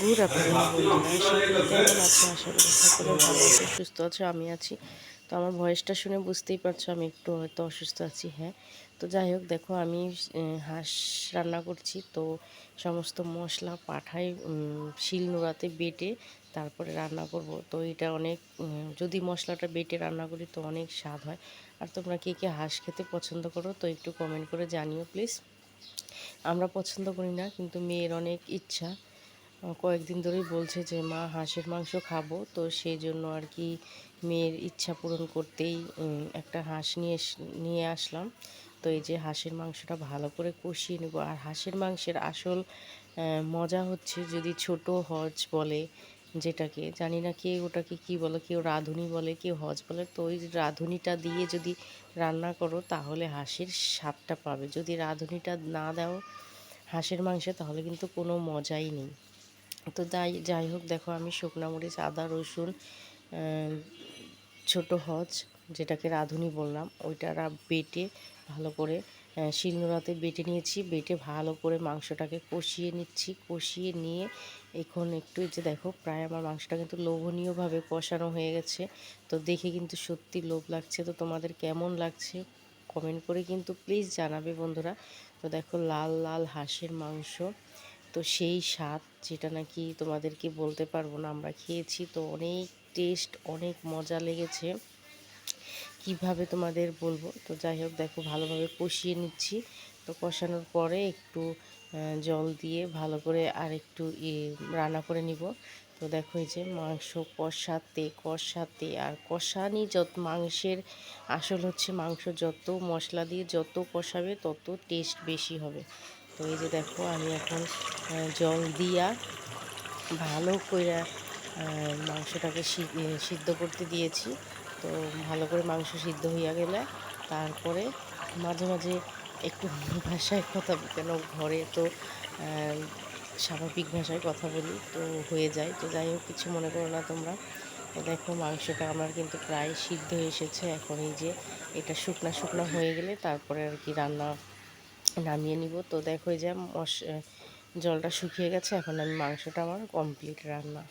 Good afternoon সুস্থ আছো, আমি আছি। তো আমার ভয়েসটা শুনে বুঝতেই পারছ, আমি একটু হয়তো অসুস্থ আছি হ্যাঁ। তো যাই হোক, দেখো, আমি হাঁস রান্না করছি। তো সমস্ত মশলা, পাঠাই শিল নোড়াতে বেটে তারপরে রান্না করব। তো এটা অনেক যদি মশলাটা বেটে রান্না করি তো অনেক স্বাদ হয়। আর তোমরা কে কে হাঁস খেতে পছন্দ করো, তো একটু কমেন্ট করে জানিও প্লিজ আমরা পছন্দ করি না, কিন্তু মেয়ের অনেক ইচ্ছা। কয়েকদিন ধরেই বলছে যে, মা, হাঁসের মাংস খাব। তো সেই জন্য আর কি মেয়ের ইচ্ছা পূরণ করতেই একটা হাঁস নিয়ে নিয়ে আসলাম। তো এই যে হাঁসের মাংসটা ভালো করে কষিয়ে নেব। আর হাঁসের মাংসের আসল মজা হচ্ছে যদি ছোট হজ বলে যেটাকে। জানি না কে ওটাকে কি বলে, কেউ রাঁধুনি বলে, কেউ হজ বলে। তো ওই রাঁধুনিটা দিয়ে যদি রান্না করো, তাহলে হাঁসের স্বাদটা পাবে। যদি রাঁধুনিটা না দাও হাঁসের মাংসে, তাহলে কিন্তু কোনো মজাই নেই। তো তাই যাই হোক, দেখো আমি শুকনা মরিচ, আদা, রসুন ছোট হজ যেটাকে রাঁধুনি বললাম, ওইটারা বেটে ভালো করে শিলনোড়াতে বেটে নিয়েছি, বেটে ভালো করে মাংসটাকে কষিয়ে নিচ্ছি, কষিয়ে নিয়ে এখন একটু যে দেখো, প্রায় আমার মাংসটা কিন্তু লোভনীয়ভাবে কষানো হয়ে গেছে, তো দেখে কিন্তু সত্যি লোভ লাগছে, তো তোমাদের কেমন লাগছে কমেন্ট করে কিন্তু প্লিজ জানাবে বন্ধুরা, তো দেখো লাল লাল হাঁসের মাংস তো সেই স্বাদ যেটা নাকি তোমাদেরকে বলতে পারব না, আমরা খেয়েছি। তো অনেক টেস্ট অনেক মজা লেগেছে। কীভাবে তোমাদের বলব? তো যাই হোক, দেখো, ভালোভাবে কষিয়ে নিচ্ছি। তো কষানোর পরে একটু জল দিয়ে ভালো করে আর একটু রান্না করে নিব। তো দেখো, এই যে মাংস কষাতে কষাতে আর কষানি যত মাংসের আসল হচ্ছে মাংস যত মশলা দিয়ে যত কষাবে তত টেস্ট বেশি হবে। তো এই যে দেখো, আমি এখন জল দিয়া ভালো করে মাংসটাকে সিদ্ধ করতে দিয়েছি। তো ভালো করে মাংস সিদ্ধ হইয়া গেলে তারপরে মাঝে মাঝে একটু ভাষায় কথা কেন ঘরে তো স্বাভাবিক ভাষায় কথা বলি, তো হয়ে যায়। তো যাই হোক, কিছু মনে করো না তোমরা। দেখো, মাংসটা আমার কিন্তু প্রায় সিদ্ধ এসেছে। এখন এই যে এটা শুকনা শুকনা হয়ে গেলে তারপরে আর কি রান্না নামিয়ে নিব। তো দেখো যে মশ জলটা শুকিয়ে গেছে, এখন আমি মাংসটা আমার কমপ্লিট রান্না।